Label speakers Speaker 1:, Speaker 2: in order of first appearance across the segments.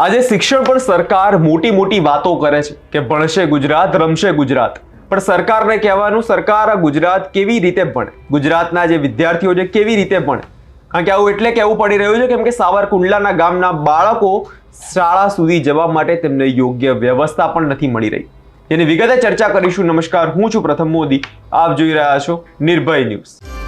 Speaker 1: આજે શિક્ષણ પર સરકાર મોટી મોટી વાતો કરે છે કે ભણશે ગુજરાત, રમશે ગુજરાત. પણ સરકારને કહેવાનું, સરકાર આ ગુજરાત કેવી રીતે ભણે? ગુજરાતના જે વિદ્યાર્થીઓ છે કેવી રીતે ભણે? કારણ કે આવું એટલે કહેવું પડી રહ્યું છે કેમ કે સાવરકુંડલાના ગામના બાળકો શાળા સુધી જવા માટે તેમને યોગ્ય વ્યવસ્થા પણ નથી મળી રહી. જેની વિગતે ચર્ચા કરીશું. નમસ્કાર, હું છું પ્રથમ મોદી. આપ જોઈ રહ્યા છો નિર્ભય ન્યૂઝ.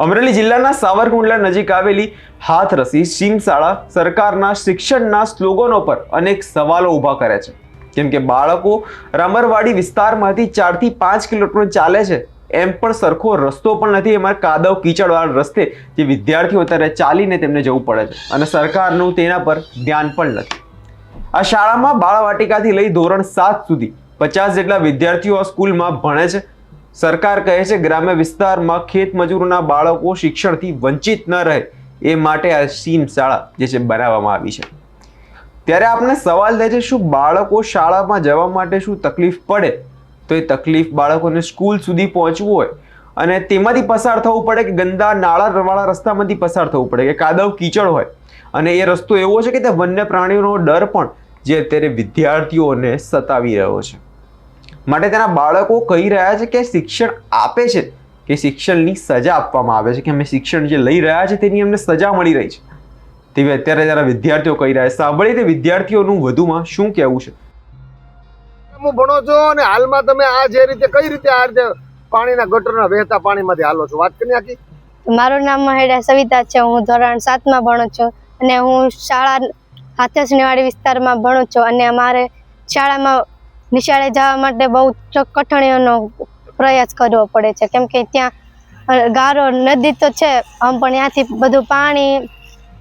Speaker 1: અમરેલી જિલ્લાના સાવરકુંડલા નજીક આવેલી હાથરસી સિંહ શાળા સરકારના શિક્ષણના સ્લોગનો પર અનેક સવાલો ઊભા કરે છે. કેમ કે બાળકો રામરવાડી વિસ્તારમાંથી ચારથી પાંચ કિલોમીટર ચાલે છે, એમ પણ સરખો રસ્તો પણ નથી. એમાં કાદવ કીચડવાળા રસ્તે જે વિદ્યાર્થીઓ અત્યારે ચાલીને તેમને જવું પડે છે અને સરકારનું તેના પર ધ્યાન પણ નથી. આ શાળામાં બાળવાટિકાથી લઈ ધોરણ સાત સુધી પચાસ જેટલા વિદ્યાર્થીઓ આ સ્કૂલમાં ભણે છે. સરકાર કહે છે, ગ્રામ્ય વિસ્તારમાં ખેત મજૂરોના બાળકો શિક્ષણથી વંચિત ન રહે. એ માટે આ સીમ શાળા જે છે, બનાવવામાં આવી છે. ત્યારે આપણે સવાલ થાય છે, શું બાળકો શાળામાં જવા માટે શું તકલીફ પડે? તો એ તકલીફ બાળકોને સ્કૂલ સુધી પહોંચવું હોય અને તેમાંથી પસાર થવું પડે કે ગંદા નાળાવાળા રસ્તામાંથી પસાર થવું પડે, કે કાદવ કીચડ હોય. અને એ રસ્તો એવો છે કે તે વન્ય પ્રાણીઓનો ડર પણ જે અત્યારે વિદ્યાર્થીઓને સતાવી રહ્યો છે. માટે તેના બાળકો કહી રહ્યા છે કે શિક્ષણ આપે છે કે શિક્ષણની સજા આપવામાં આવે છે કે અમે શિક્ષણ જે લઈ રહ્યા છે તેની અમને સજા મળી રહી છે. તેવી અત્યારે જરા વિદ્યાર્થીઓ કહી રહ્યા છે. સાંભળી તે વિદ્યાર્થીઓનું વધુમાં શું કહેવું છે?
Speaker 2: હું ભણો છો અને હાલમાં તમે આ જે રીતે કઈ રીતે આ રીતે પાણીના ગટરના વહેતા પાણીમાંથી હાલો છો? વાત કરી આખી
Speaker 3: મારું નામ મહેડા સવિતા છે. હું ધોરણ સાતમાં ભણું છું અને હું શાળા હાથસણીવાડી વિસ્તારમાં ભણું છું અને અમારે શાળામાં નિશાળે જવા માટે બહુ કઠણીઓનો પ્રયાસ કરવો પડે છે. કેમ કે ત્યાં ગારો નદી તો છે, આમ પણ ત્યાંથી બધું પાણી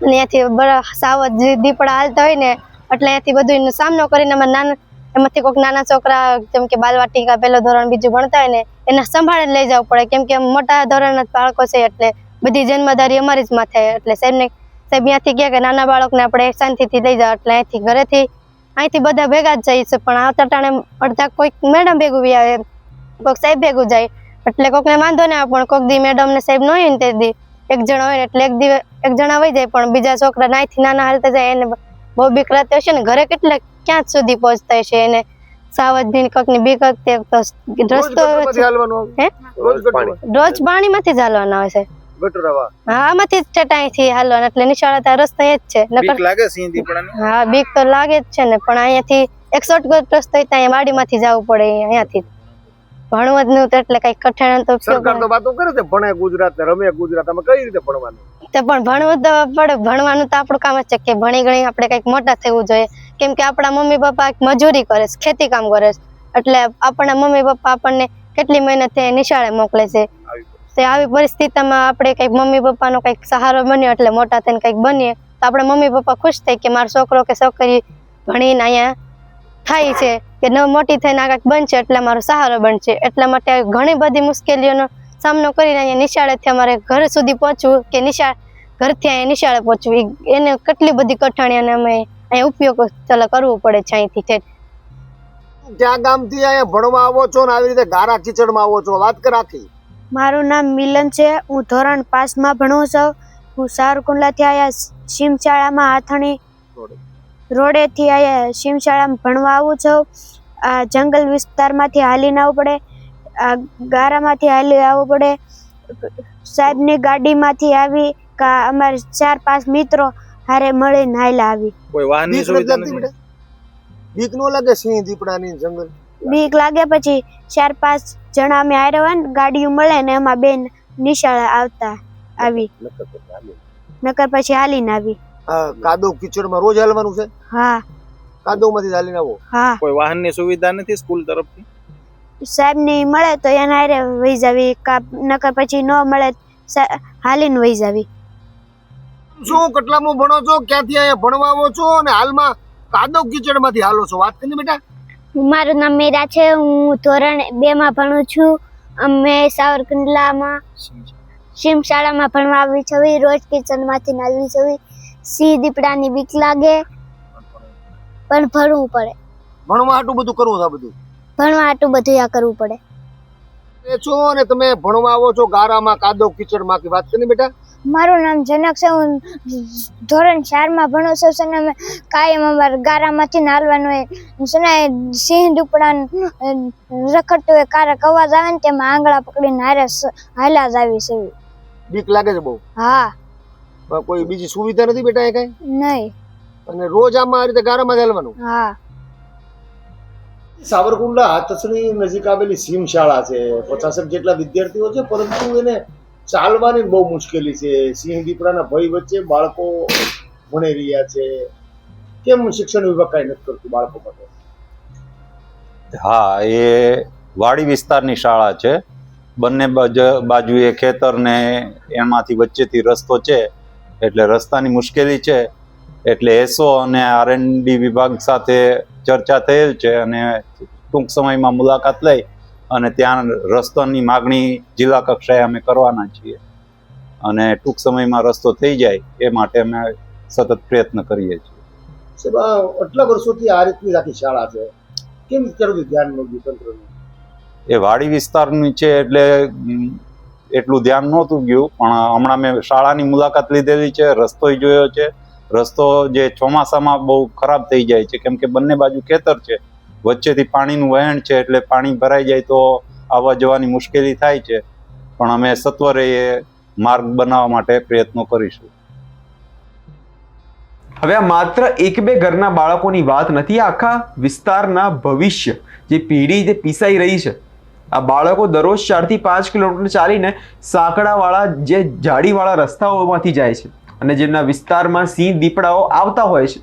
Speaker 3: અને ત્યાંથી સાવજ દીપડા હાલતા હોય ને, એટલે ત્યાંથી બધું સામનો કરીને અમે નાના, એમાંથી કોઈક નાના છોકરા, જેમ કે બાલવાટિકા પહેલો ધોરણ બીજું ભણતા હોય ને, એને સંભાળે લઈ જવું પડે. કેમ કે મોટા ધોરણના બાળકો છે, એટલે બધી જન્મદારી અમારી જ માથે. એટલે સાહેબને, સાહેબ ત્યાંથી કહે કે નાના બાળકને આપણે શાંતિથી લઈ જાઓ, એટલે અહીંથી ઘરેથી અહીંથી બધા ભેગા જ જાય છે પણ આવતા ટાણે અડધા કોઈક મેડમ ભેગું બી આવે કોઈક સાહેબ ભેગું જાય. એટલે કોકને વાંધો ના પણ કોઈક દી મેડમ ને સાહેબ ન હોય ને તે દી. એક જણા હોય ને એટલે એક દી એક જણા વહી જાય પણ બીજા છોકરા નાઈથી નાના હાલતા જાય એને બહુ બીક રાતે હશે ને ઘરે કેટલે ક્યાં સુધી પહોંચતા હશે એને? સાવજની કોકની બીક રસ્તો
Speaker 2: રોજ
Speaker 3: પાણીમાંથી જ હાલવાના હોય છે.
Speaker 2: ગટર
Speaker 3: હા આમાંથી જ ચટાઈથી હાલવાના એટલે નિશાળતા રસ્તો એ જ છે.
Speaker 4: બીક લાગે સિંહ દીપડાની
Speaker 3: હા બીક તો લાગે જ છે ને પણ અહીંયાથી એક શોર્ટકટ રસ્તો હોય ત્યાં વાડીમાંથી જવું પડે અહીંયાથી. ભણવું જ નહોતું એટલે કઈ કઠણ તો
Speaker 2: સરકાર તો વાતો કરે છે ભણે ગુજરાત ને રમે ગુજરાત અમે કઈ રીતે ભણવાનું?
Speaker 3: તો પણ ભણવું તો પડે ભણવાનું તો આપણું કામ જ છે કે ભણી ગણી આપણે કંઈક મોટા થવું જોઈએ. કેમ કે આપણા મમ્મી પપ્પા મજૂરી કરે છે ખેતી કામ કરે છે. એટલે આપણા મમ્મી પપ્પા આપણને કેટલી મહેનત નિશાળે મોકલે છે. તે આવી પરિસ્થિતિમાં આપણે કંઈક મમ્મી પપ્પાનો કંઈક સહારો બન્યો એટલે મોટા થઈને કંઈક બનીએ, તો આપણે મમ્મી પપ્પા ખુશ થાય કે મારો છોકરો કે છોકરી ભણીને અહીંયા થાય છે કે ન મોટી થઈને આ કંઈક બનશે એટલે મારો સહારો બનશે. એટલા માટે ઘણી બધી મુશ્કેલીઓનો સામનો કરીને અહીંયા નિશાળેથી અમારે ઘર સુધી પહોંચવું કે નિશાળ, ઘરથી અહીંયા નિશાળે પહોંચવું એને કેટલી બધી કઠણાઈઓને અમે અહીંયા ઉપયોગ ચાલો કરવું પડે છે અહીંથી છે
Speaker 2: ક્યાં ગામથી અહીંયા ભણવા આવો છો ને, આવી રીતે ગારા કિચડમાં આવો છો, વાત કર આખી
Speaker 5: મારું નામ મિલન છે. હું ધોરણ પાંચમાં ભણું છું. હું સારકુંડલાથી આવ્યા શિમશાળામાં આથણી રોડેથી આવ્યા શિમશાળામાં ભણવા આવું છું. આ જંગલ વિસ્તારમાંથી હાલીને આવવું પડે. આ ગારામાંથી હાલી આવવું પડે. સાહેબની ગાડીમાંથી આવી કા અમારે ચાર પાંચ મિત્રો હારે મળીને હાલ આવી.
Speaker 4: કોઈ વાહનની
Speaker 2: બીક નથી
Speaker 4: સુવિધા નથી
Speaker 2: બીક નો લાગે સિંહ દીપડાની જંગલ?
Speaker 5: બીક લાગે પછી ચાર પાંચ જણા અમે આવ્યા હોય ને ગાડીઓ મળે ને એમાં બેન નિશાળ આવતા આવી. નકર પછી હાલીને આવી.
Speaker 2: કાદવ કીચડમાં રોજ હાલવાનું છે?
Speaker 5: હા.
Speaker 2: કાદવમાંથી હાલીને આવો?
Speaker 5: હા.
Speaker 4: કોઈ વાહનની સુવિધા નથી સ્કૂલ તરફથી?
Speaker 5: સાહેબની મળે તો એના હારે વહી જાવી નકર પછી ન મળે હાલીને વહી જાવી.
Speaker 2: શું કેટલામાં ભણો છો ક્યાંથી અહીંયા ભણવા આવો છો? અને હાલમાં કાદવ કિચડમાંથી હાલો છો? વાત કરી બેટા.
Speaker 6: મારું નામ મીરા છે હું ધોરણ બે માં ભણું છું. અમે સાવરકુંડલામાં શિમ શાળામાં ભણવા આવી છવી રોજ કિચનમાંથી નાલવી છવી. સિંહ દીપડાની બીક લાગે પણ ભણવું પડે.
Speaker 2: ભણવા આટલું બધું કરવું છે બધું?
Speaker 6: ભણવા આટલું બધું આ કરવું પડે.
Speaker 2: છો અને તમે ભણવા આવો છો ગારામાં કાદવ કીચડમાં કે વાત કરી બેટા?
Speaker 6: મારું નામ જનક છે હું ધોરણ ચારમાં ભણું છું છે ને અમે કાયમ અમારે ગારામાંથી નાલવાનું હોય. છે સિંહ દુપડા રખડતું હોય કારક અવાજ આવે ને તેમાં આંગળા પકડીને હારે હાલા જ આવી છે.
Speaker 2: બીક લાગે છે બહુ?
Speaker 6: હા.
Speaker 2: કોઈ બીજી સુવિધા નથી બેટા એ કઈ?
Speaker 6: નહીં.
Speaker 2: અને રોજ આમાં આ રીતે ગારામાં જ
Speaker 6: હા.
Speaker 2: સાવરકુંડલા હાથસણી નજીક આવેલી સીમ શાળા છે. પચાસક જેટલા વિદ્યાર્થીઓ છે, પરંતુ એને ચાલવાની બહુ મુશ્કેલી છે. સિંહ દીપડાના ભય વચ્ચે બાળકો ભણી રહ્યા છે. કેમ શિક્ષણ વિભાગ કાંઈ નથી કરતું બાળકો માટે?
Speaker 7: હા, એ વાડી વિસ્તારની શાળા છે. બંને બાજ- બાજુએ ખેતર ને એમાંથી વચ્ચેથી રસ્તો છે. એટલે રસ્તાની મુશ્કેલી છે. એટલે એસો અને આરએનડી વિભાગ સાથે ચર્ચા થયેલ છે અને ટૂંક સમયમાં મુલાકાત લઈ અને ત્યાં રસ્તાની માગણી જિલ્લા કક્ષાએ અમે કરવાના છીએ. અને ટૂંક સમયમાં રસ્તો થઈ જાય એ માટે અમે સતત પ્રયત્ન કરીએ છીએ.
Speaker 2: આટલા વર્ષોથી આ રીતની આખી શાળા છે. કેમ જરૂરી ધ્યાન મળ્યું તંત્રનું?
Speaker 7: એ વાડી વિસ્તારની છે એટલે એટલું ધ્યાન નહોતું ગયું. પણ હમણાં મેં શાળાની મુલાકાત લીધેલી છે રસ્તોય જોયો છે. રસ્તો જે ચોમાસામાં બહુ ખરાબ થઈ જાય છે, કેમ કે બંને બાજુ ખેતર છે, વચ્ચેથી પાણીનું વહેણ છે, એટલે પાણી ભરાઈ જાય તો આવવા જવાની મુશ્કેલી થાય છે. પણ અમે સત્વરે એ માર્ગ બનાવવા માટે પ્રયત્નો કરીશું.
Speaker 1: હવે આ માત્ર એક બે ઘરના બાળકોની વાત નથી આખા વિસ્તારના ભવિષ્ય, જે પેઢી જે પીસાઈ રહી છે. આ બાળકો દરરોજ ચારથી પાંચ કિલોમીટર ચાલીને સાંકડાવાળા જે જાડીવાળા રસ્તાઓમાંથી જાય છે. અને જેમના વિસ્તારમાં સિંહ દીપડાઓ આવતા હોય છે,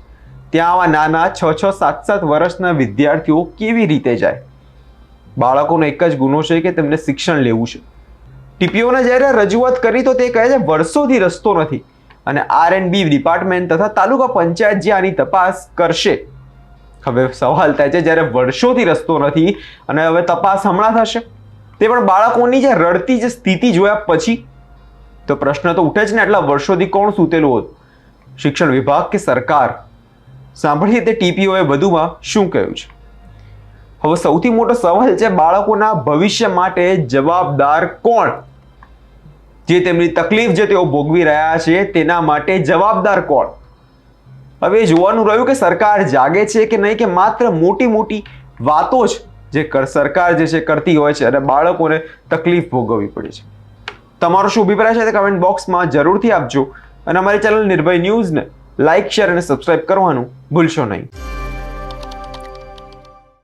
Speaker 1: ત્યાં આવા નાના છ છ, સાત સાત વર્ષના વિદ્યાર્થીઓ કેવી રીતે જાય? બાળકોનો એક જ ગુનો છે કે તેમને શિક્ષણ લેવું છે. ટીપીઓને જ્યારે રજૂઆત કરી તો તે કહે છે, વર્ષોથી રસ્તો નથી અને આર એન્ડ બી ડિપાર્ટમેન્ટ તથા તાલુકા પંચાયત જે આની તપાસ કરશે. હવે સવાલ થાય છે, જ્યારે વર્ષોથી રસ્તો નથી અને હવે તપાસ હમણાં થશે? તે પણ બાળકોની જે રડતી જે સ્થિતિ જોયા પછી તો પ્રશ્ન તો ઉઠે જ ને આટલા વર્ષોથી કોણ સૂતેલું હોત? શિક્ષણ વિભાગ કે સરકાર? સાંભળીએ તે ટીપીઓએ વધુમાં શું કહ્યું છે? હવે સૌથી મોટો સવાલ છે બાળકોના ભવિષ્ય માટે જવાબદાર કોણ? જે તેમની તકલીફ જે તેઓ ભોગવી રહ્યા છે તેના માટે જવાબદાર કોણ? હવે જોવાનું રહ્યું કે સરકાર જાગે છે કે નહીં કે માત્ર મોટી મોટી વાતો જ જે સરકાર જે છે કરતી હોય છે અને બાળકોને તકલીફ ભોગવવી પડે છે. તમારો શું અભિપ્રાય છે તે કમેન્ટ બોક્સમાં જરૂરથી આપજો. અને અમારી ચેનલ નિર્ભય ન્યૂઝને લાઇક શેર અને સબસ્ક્રાઇબ કરવાનું ભૂલશો નહીં.